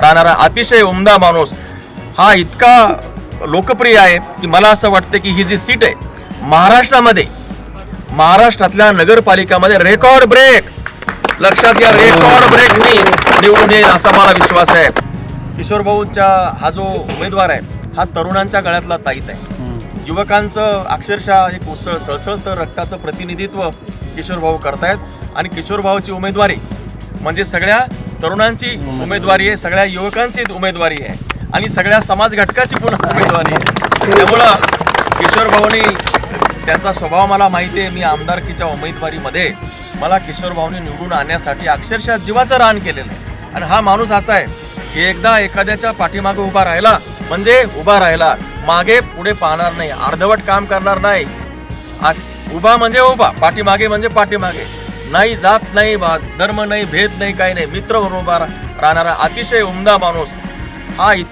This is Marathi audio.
राहणारा अतिशय उमदा माणूस. हा इतका लोकप्रिय आहे की मला असं वाटतं की ही जी सीट आहे महाराष्ट्रामध्ये महाराष्ट्रातल्या नगरपालिकामध्ये रेकॉर्ड ब्रेक. लक्षात घ्या रेकॉर्ड ब्रेक मी निवडून येईल असा मला विश्वास आहे. किशोर भाऊचा हा जो उमेदवार आहे हा तरुणांच्या गळ्यातला ताईत आहे. युवकांचं अक्षरशः एक उसळ सळसळतं रक्ताचं प्रतिनिधित्व किशोर भाऊ करतायत. आणि किशोर भाऊची उमेदवारी म्हणजे सगळ्या तरुणांची उमेदवारी आहे सगळ्या युवकांची उमेदवारी आहे. आणि सगळ्या समाज घटकाची पुन्हा उमेदवारी आहे. त्यामुळं किशोर भाऊनी त्यांचा स्वभाव मला माहिती आहे मी आमदारकीच्या उमेदवारीमध्ये मला किशोर भाऊनी निवडून आणण्यासाठी अक्षरशः जीवाचं रान केलेलं आहे. आणि हा माणूस असा आहे की एकदा एखाद्याच्या पाठीमागे उभा राहिला म्हणजे उभा राहिला मागे पुढे पाहणार नाही अर्धवट काम करणार नाही. उभा म्हणजे उभा पाठीमागे म्हणजे पाठीमागे. नाही जात नाही भात धर्म नाही भेद नाही काही नाही. मित्र म्हणून उभा राहणारा अतिशय उमदा माणूस हा इत